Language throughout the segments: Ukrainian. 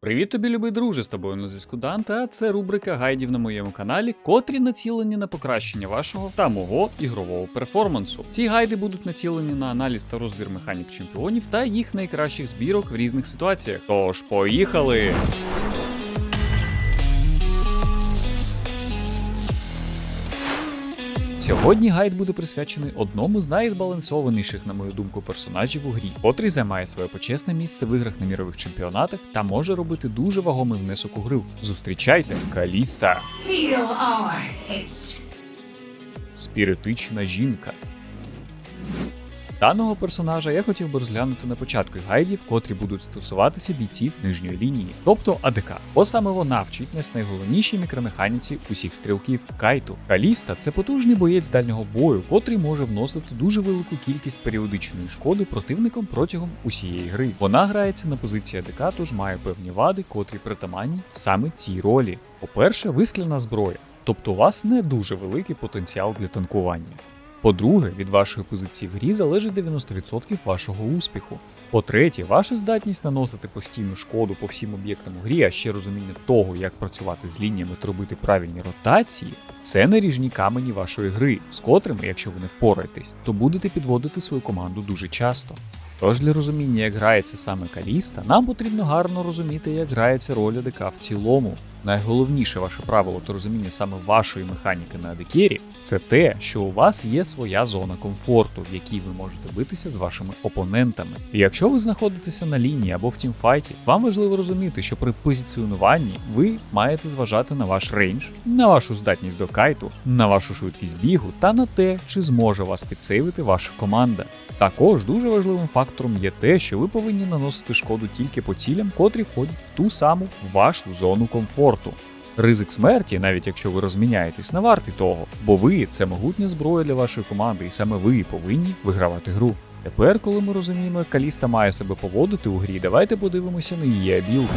Привіт тобі, любий друже, з тобою на зв'язку Данте, а це рубрика гайдів на моєму каналі, котрі націлені на покращення вашого та мого ігрового перформансу. Ці гайди будуть націлені на аналіз та розбір механік чемпіонів та їх найкращих збірок в різних ситуаціях. Тож, поїхали! Сьогодні гайд буде присвячений одному з найзбалансованіших, на мою думку, персонажів у грі, котрий займає своє почесне місце в іграх на мірових чемпіонатах та може робити дуже вагомий внесок у гру. Зустрічайте Каліста, спіритична жінка. Даного персонажа я хотів би розглянути на початку гайдів, котрі будуть стосуватися бійців нижньої лінії, тобто АДК, бо саме вона вчить нас найголовнішій мікромеханіці усіх стрілків кайту. Каліста це потужний боєць дальнього бою, котрий може вносити дуже велику кількість періодичної шкоди противникам протягом усієї гри. Вона грається на позиції АДК, тож має певні вади, котрі притаманні саме цій ролі. По-перше, вискляна зброя, тобто у вас не дуже великий потенціал для танкування. По-друге, від вашої позиції в грі залежить 90% вашого успіху. По-третє, ваша здатність наносити постійну шкоду по всім об'єктам у грі, а ще розуміння того, як працювати з лініями та робити правильні ротації, це наріжні камені вашої гри, з котрими, якщо ви не впораєтесь, то будете підводити свою команду дуже часто. Тож для розуміння, як грається саме Каліста, нам потрібно гарно розуміти, як грається роль АДК в цілому. Найголовніше ваше правило та розуміння саме вашої механіки на адекері це те, що у вас є своя зона комфорту, в якій ви можете битися з вашими опонентами. І якщо ви знаходитеся на лінії або в тімфайті, вам важливо розуміти, що при позиціонуванні ви маєте зважати на ваш рейндж, на вашу здатність до кайту, на вашу швидкість бігу та на те, чи зможе вас підсейвити ваша команда. Також дуже важливим фактором є те, що ви повинні наносити шкоду тільки по цілям, котрі входять в ту саму вашу зону комфорту. Ризик смерті, навіть якщо ви розміняєтесь, не вартий того, бо ви це могутня зброя для вашої команди, і саме ви повинні вигравати гру. Тепер, коли ми розуміємо, як Каліста має себе поводити у грі, давайте подивимося на її абілки.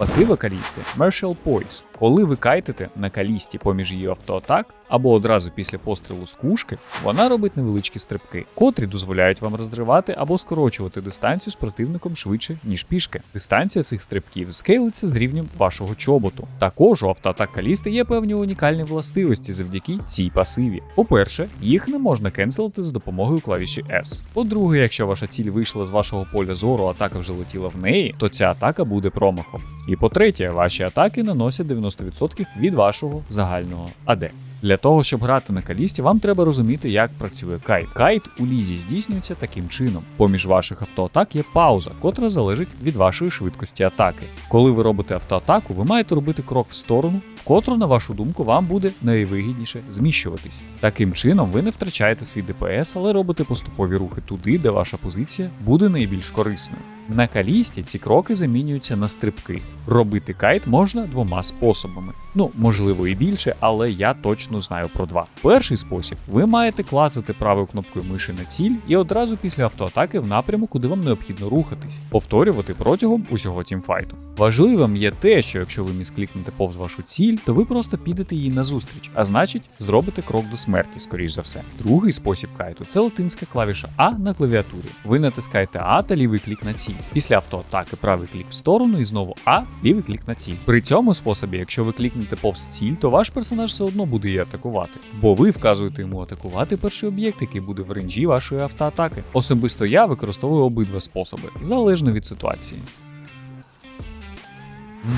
Пасива Калісти Martial Poise. Коли ви кайтите на калісті поміж її автоатак або одразу після пострілу з кушки, вона робить невеличкі стрибки, котрі дозволяють вам розривати або скорочувати дистанцію з противником швидше, ніж пішки. Дистанція цих стрибків скейлиться з рівнем вашого чоботу. Також у автоатак калісти є певні унікальні властивості завдяки цій пасиві. По-перше, їх не можна кенселити за допомогою клавіші S. По-друге, якщо ваша ціль вийшла з вашого поля зору, атака вже летіла в неї, то ця атака буде промахом. І по-третє, ваші атаки наносять 90% від вашого загального АД. Для того, щоб грати на калісті, вам треба розуміти, як працює кайт. Кайт у лізі здійснюється таким чином. Поміж ваших автоатак є пауза, котра залежить від вашої швидкості атаки. Коли ви робите автоатаку, ви маєте робити крок в сторону, котру, на вашу думку, вам буде найвигідніше зміщуватись. Таким чином, ви не втрачаєте свій ДПС, але робите поступові рухи туди, де ваша позиція буде найбільш корисною. На калісті ці кроки замінюються на стрибки. Робити кайт можна двома способами. Ну, можливо, і більше, але я точно знаю про два. Перший спосіб: ви маєте клацати правою кнопкою миші на ціль і одразу після автоатаки в напряму, куди вам необхідно рухатись, повторювати протягом усього тімфайту. Важливим є те, що якщо ви місклікнете повз вашу ціль, то ви просто підете їй назустріч, а значить, зробите крок до смерті, скоріш за все. Другий спосіб кайту це латинська клавіша А на клавіатурі. Ви натискаєте А та лівий клік на ціль. Після автоатаки правий клік в сторону і знову А, лівий клік на ціль. При цьому способі, якщо ви клікнете повз ціль, то ваш персонаж все одно буде її атакувати, бо ви вказуєте йому атакувати перший об'єкт, який буде в ренджі вашої автоатаки. Особисто я використовую обидва способи, залежно від ситуації.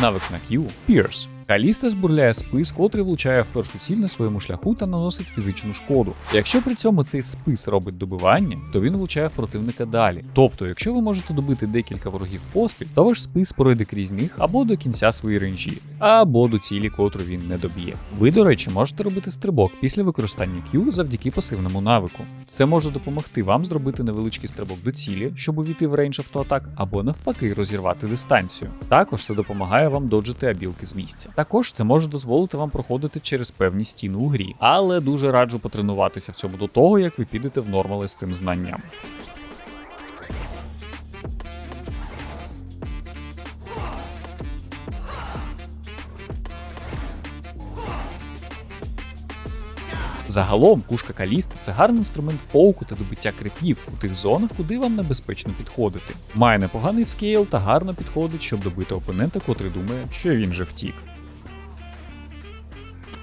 Навик на Q Pierce. Каліста збурляє спис, котрий влучає в першу ціль на своєму шляху та наносить фізичну шкоду. Якщо при цьому цей спис робить добивання, то він влучає в противника далі. Тобто, якщо ви можете добити декілька ворогів поспіль, то ваш спис пройде крізь них або до кінця своєї ренжі, або до цілі, котру він не доб'є. Ви, до речі, можете робити стрибок після використання Q завдяки пасивному навику. Це може допомогти вам зробити невеличкий стрибок до цілі, щоб увійти в рейндж автоатак, або навпаки розірвати дистанцію. Також це допомагає вам доджити абілки з місця. Також це може дозволити вам проходити через певні стіни у грі, але дуже раджу потренуватися в цьому до того, як ви підете в нормали з цим знанням. Загалом, кушка Калісти це гарний інструмент поуку та добиття крипів у тих зонах, куди вам небезпечно підходити. Має непоганий скейл та гарно підходить, щоб добити опонента, котрий думає, що він же втік.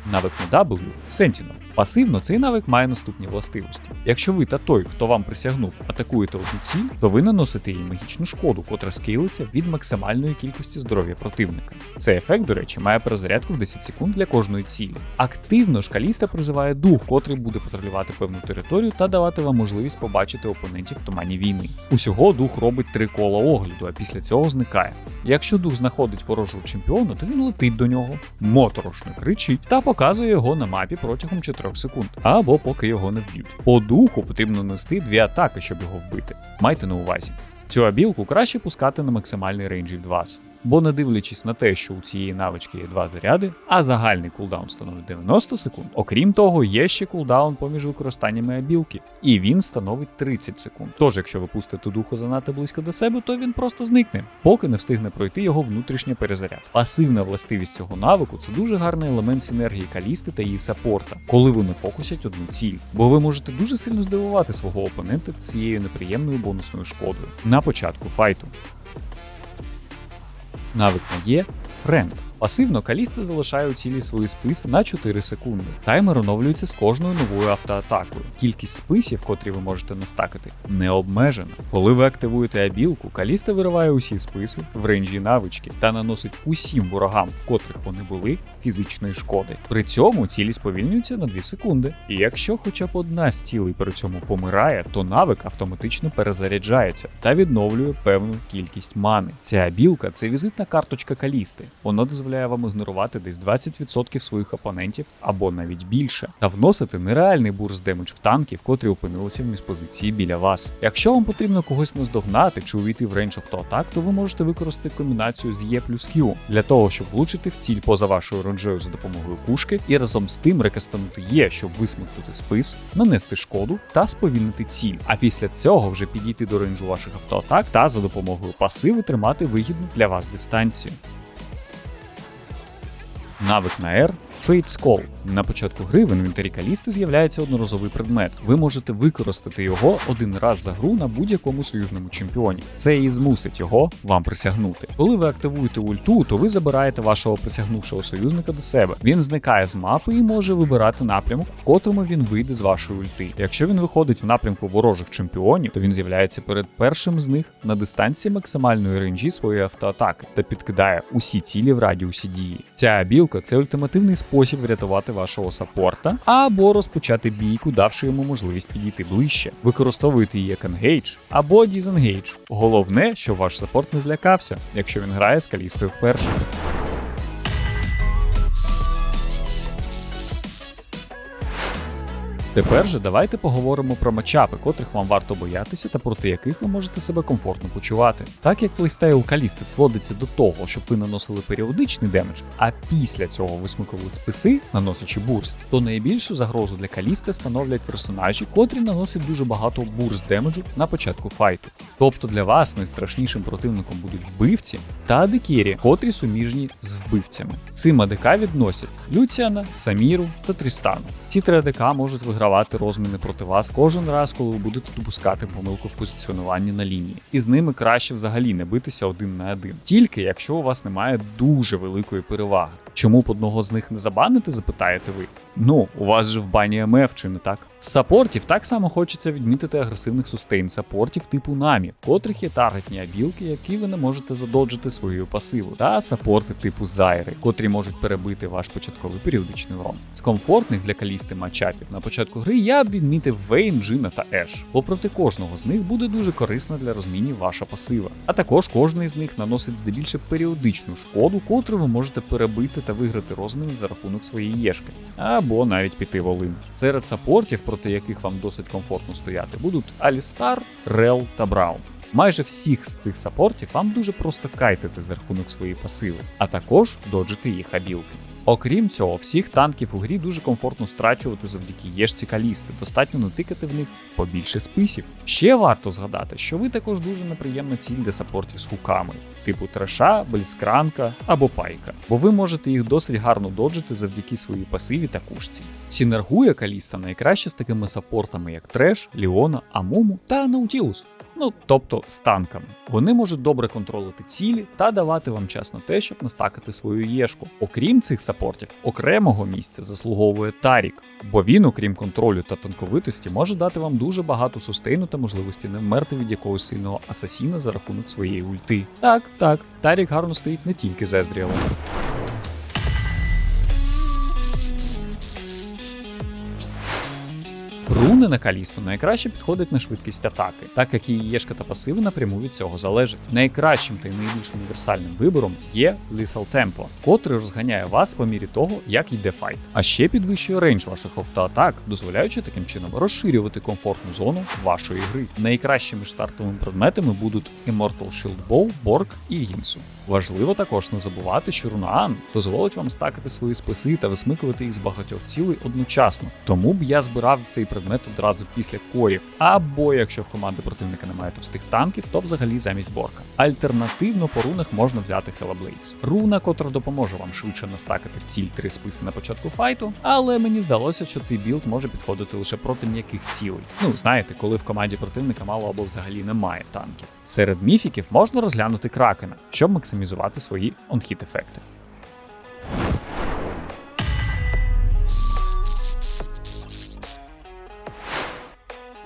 Навик на W Sentinel. Пасивно цей навик має наступні властивості. Якщо ви та той, хто вам присягнув, атакуєте одну ціль, то ви наносите їй магічну шкоду, котра скейлиться від максимальної кількості здоров'я противника. Цей ефект, до речі, має перезарядку в 10 секунд для кожної цілі. Активно ж каліста призиває дух, котрий буде патрулювати певну територію та давати вам можливість побачити опонентів в тумані війни. Усього дух робить три кола огляду, а після цього зникає. Якщо дух знаходить ворожого чемпіона, то він летить до нього, моторошно кричить та показує його на мапі протягом 4 секунд, або поки його не вб'ють. По духу потрібно нести дві атаки, щоб його вбити. Майте на увазі. Цю абілку краще пускати на максимальний рейндж від вас. Бо не дивлячись на те, що у цієї навички є два заряди, а загальний кулдаун становить 90 секунд. Окрім того, є ще кулдаун поміж використаннями абілки, і він становить 30 секунд. Тож, якщо ви пустите духу занадто близько до себе, то він просто зникне, поки не встигне пройти його внутрішній перезаряд. Пасивна властивість цього навику це дуже гарний елемент синергії калісти та її саппорта, коли вони фокусять одну ціль. Бо ви можете дуже сильно здивувати свого опонента цією неприємною бонусною шкодою на початку файту. Навик на є Френд. Пасивно Каліста залишає у цілі свої списи на 4 секунди. Таймер оновлюється з кожною новою автоатакою. Кількість списів, котрі ви можете настакати, не обмежена. Коли ви активуєте абілку, Каліста вириває усі списи в рейнджі навички та наносить усім ворогам, в котрих вони були, фізичної шкоди. При цьому цілі сповільнюються на 2 секунди. І якщо хоча б одна з цілей при цьому помирає, то навик автоматично перезаряджається та відновлює певну кількість мани. Ця абілка це візитна карточка Калісти. Воно дозволяє вам ігнорувати десь 20% своїх опонентів або навіть більше, та вносити нереальний бурст демедж в танків, котрі опинилися в міспозиції біля вас. Якщо вам потрібно когось наздогнати чи увійти в рейндж автоатак, то ви можете використати комбінацію з Е плюс Q для того, щоб влучити в ціль поза вашою ронжею за допомогою пушки, і разом з тим рекастанути Е, щоб висмикнути спис, нанести шкоду та сповільнити ціль. А після цього вже підійти до рейнджу ваших автоатак та за допомогою пасиви тримати вигідну для вас дистанцію. Навик на R Fate's Call. На початку гри в інвентарі Калісти з'являється одноразовий предмет. Ви можете використати його один раз за гру на будь-якому союзному чемпіоні. Це і змусить його вам присягнути. Коли ви активуєте ульту, то ви забираєте вашого присягнувшого союзника до себе. Він зникає з мапи і може вибирати напрямок, в котрому він вийде з вашої ульти. Якщо він виходить в напрямку ворожих чемпіонів, то він з'являється перед першим з них на дистанції максимальної рейнджі своєї автоатаки та підкидає усі цілі в радіусі дії. Ця абілка це ультимативний спосіб врятувати вашого саппорта або розпочати бійку, давши йому можливість підійти ближче. Використовуйте її як енгейдж або дізенгейдж. Головне, щоб ваш саппорт не злякався, якщо він грає з калістою вперше. Тепер же давайте поговоримо про матчапи, котрих вам варто боятися та проти яких ви можете себе комфортно почувати. Так як плейстайл Калісти сводиться до того, щоб ви наносили періодичний демедж, а після цього висмикували списи, наносячи бурст, то найбільшу загрозу для Калісти становлять персонажі, котрі наносять дуже багато бурст демеджу на початку файту. Тобто для вас найстрашнішим противником будуть вбивці та адекірі, котрі суміжні з вбивцями. Цим АДК відносять Люціана, Саміру та Трістану. Ці три АДК можуть вигравати розміни проти вас кожен раз, коли ви будете допускати помилку в позиціонуванні на лінії. І з ними краще взагалі не битися один на один. Тільки якщо у вас немає дуже великої переваги. Чому б одного з них не забанити, запитаєте ви? Ну, у вас же в бані МФ, чи не так? З саппортів так само хочеться відмітити агресивних сустейн саппортів типу намі, в котрих є таргетні абілки, які ви не можете задоджити своєю пасивою, та саппорти типу Зайри, котрі можуть перебити ваш початковий періодичний урон. З комфортних для калісти матчапів на початку гри я б відмітив Вейн, Джина та Еш, бо проти кожного з них буде дуже корисна для розмінів ваша пасива. А також кожний з них наносить здебільше періодичну шкоду, котру ви можете перебити та виграти розміни за рахунок своєї єшки, або навіть піти волин. Серед сапортів, проти яких вам досить комфортно стояти, будуть Алістар, Рел та Браун. Майже всіх з цих сапортів вам дуже просто кайтити за рахунок своєї пасиви, а також доджити їх абілки. Окрім цього, всіх танків у грі дуже комфортно страчувати завдяки єшці калісти, достатньо натикати в них побільше списів. Ще варто згадати, що ви також дуже неприємна ціль для саппортів з хуками, типу треша, бліцкранка або пайка, бо ви можете їх досить гарно доджити завдяки своїй пасиві та кушці. Сінергує каліста найкраще з такими саппортами, як Треш, Ліона, Амуму та Наутілус. Ну, тобто з танками. Вони можуть добре контролити цілі та давати вам час на те, щоб настакати свою єшку. Окрім цих саппортів, окремого місця заслуговує Тарік, бо він, окрім контролю та танковитості, може дати вам дуже багато сустейну та можливості не вмерти від якогось сильного асасіна за рахунок своєї ульти. Так, так, Тарік гарно стоїть не тільки з Ездріалом. Руни на Калісту найкраще підходять на швидкість атаки, так як її єшка та пасиви напряму від цього залежать. Найкращим та й найбільш універсальним вибором є Lethal Tempo, котрий розганяє вас по мірі того, як йде файт. А ще підвищує рейндж ваших автоатак, дозволяючи таким чином розширювати комфортну зону вашої гри. Найкращими ж стартовими предметами будуть Immortal Shield Bow, Борг і Гінсу. Важливо також не забувати, що Рунаан дозволить вам стакати свої списи та висмикувати їх з багатьох цілей одночасно. Тому б я збирав цей предмет одразу після корів. Або якщо в команди противника немає товстих танків, то взагалі замість борка. Альтернативно по рунах можна взяти Hellblades. Руна, котра допоможе вам швидше настакати в ціль три списи на початку файту, але мені здалося, що цей білд може підходити лише проти м'яких цілей. Ну, знаєте, коли в команді противника мало або взагалі немає танків. Серед міфіків можна розглянути кракена, щоб максимізувати свої онхіт ефекти.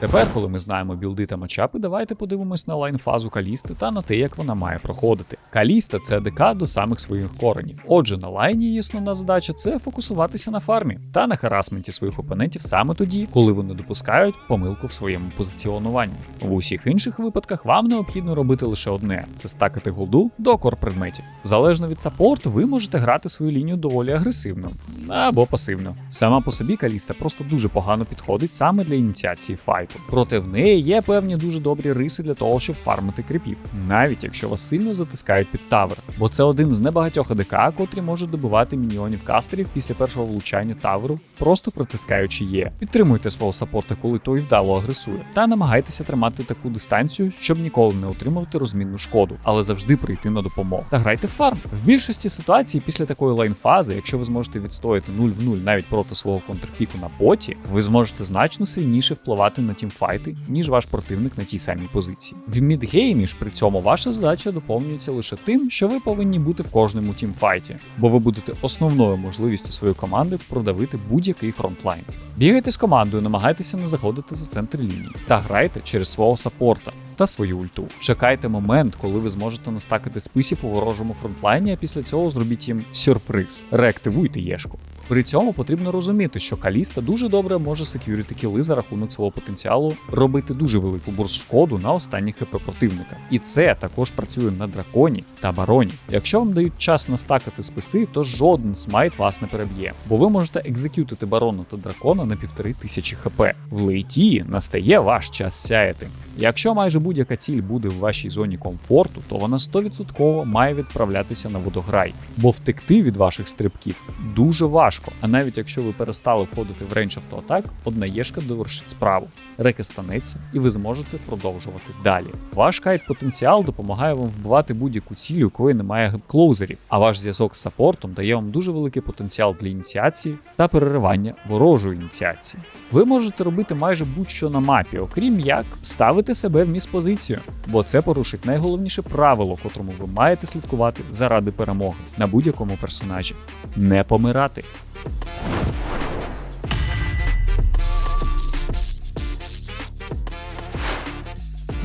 Тепер, коли ми знаємо білди та матчапи, давайте подивимось на лайн-фазу Калісти та на те, як вона має проходити. Каліста це АДК до самих своїх коренів. Отже, на лайні її основна задача це фокусуватися на фармі та на харасменті своїх опонентів саме тоді, коли вони допускають помилку в своєму позиціонуванні. В усіх інших випадках вам необхідно робити лише одне: це стакати голду до кор предметів. Залежно від саппорту, ви можете грати свою лінію доволі агресивно або пасивно. Сама по собі Каліста просто дуже погано підходить саме для ініціації файту. Проте в неї є певні дуже добрі риси для того, щоб фармити кріпів, навіть якщо вас сильно затискають під тавер. Бо це один з небагатьох АДК, котрі можуть добивати мініонів кастерів після першого влучання таверу, просто притискаючи є. Підтримуйте свого саппорта, коли той вдало агресує, та намагайтеся тримати таку дистанцію, щоб ніколи не отримувати розмінну шкоду, але завжди прийти на допомогу. Та грайте в фарм. В більшості ситуацій після такої лайн-фази, якщо ви зможете відстояти 0 в 0 навіть проти свого контрпіку на боті, ви зможете значно сильніше впливати на тімфайти, ніж ваш противник на тій самій позиції. В мідгеймі ж при цьому ваша задача доповнюється лише тим, що ви повинні бути в кожному тімфайті, бо ви будете основною можливістю своєї команди продавити будь-який фронтлайн. Бігайте з командою, намагайтеся не заходити за центр лінії та грайте через свого саппорта. Та свою ульту. Чекайте момент, коли ви зможете настакати списів у ворожому фронтлайні, а після цього зробіть їм сюрприз. Реактивуйте єшку. При цьому потрібно розуміти, що Каліста дуже добре може секюрити кіли за рахунок свого потенціалу, робити дуже велику бурст шкоду на останній хп противника. І це також працює на драконі та бароні. Якщо вам дають час настакати списи, то жоден смайт вас не переб'є, бо ви можете екзекютити барона та дракона на півтори тисячі хп. В лейті настає ваш час сяяти. Якщо майже будь-яка ціль буде в вашій зоні комфорту, то вона 100% має відправлятися на водограй, бо втекти від ваших стрибків дуже важко. А навіть якщо ви перестали входити в рейндж автоатак, одна єшка довершить справу, реки станеться, і ви зможете продовжувати далі. Ваш кайт потенціал допомагає вам вбивати будь-яку ціль, у якої немає гепклоузерів, а ваш зв'язок з саппортом дає вам дуже великий потенціал для ініціації та переривання ворожої ініціації. Ви можете робити майже будь-що на мапі, окрім як ставити себе в міс-позицію, бо це порушить найголовніше правило, котрому ви маєте слідкувати заради перемоги на будь-якому персонажі не помирати.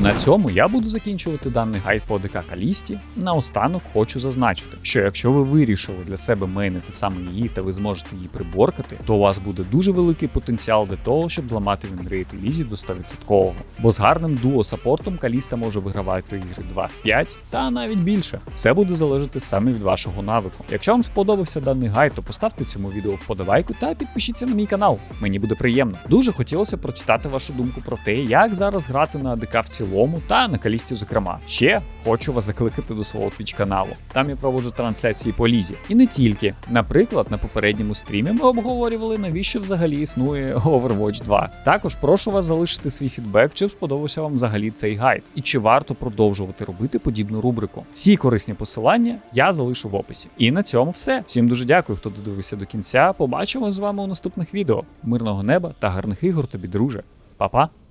На цьому я буду закінчувати даний гайд по ОДК Калісті. Наостанок хочу зазначити, що якщо ви вирішили для себе мейнити саме її та ви зможете її приборкати, то у вас буде дуже великий потенціал для того, щоб зламати вінрейт у лізі до 100%. Бо з гарним дуо саппортом Каліста може вигравати ігри 2 в 5 та навіть більше. Все буде залежати саме від вашого навику. Якщо вам сподобався даний гайд, то поставте цьому відео вподобайку та підпишіться на мій канал. Мені буде приємно. Дуже хотілося прочитати вашу думку про те, як зараз грати на АДК в цілому цілому та на калісті, зокрема. Ще хочу вас закликати до свого твіч каналу. Там я проводжу трансляції по лізі. І не тільки. Наприклад, на попередньому стрімі ми обговорювали, навіщо взагалі існує Overwatch 2. Також прошу вас залишити свій фідбек, чи сподобався вам взагалі цей гайд, і чи варто продовжувати робити подібну рубрику. Всі корисні посилання я залишу в описі. І на цьому все. Всім дуже дякую, хто додивився до кінця. Побачимо з вами у наступних відео. Мирного неба та гарних ігор тобі, друже. Па-па!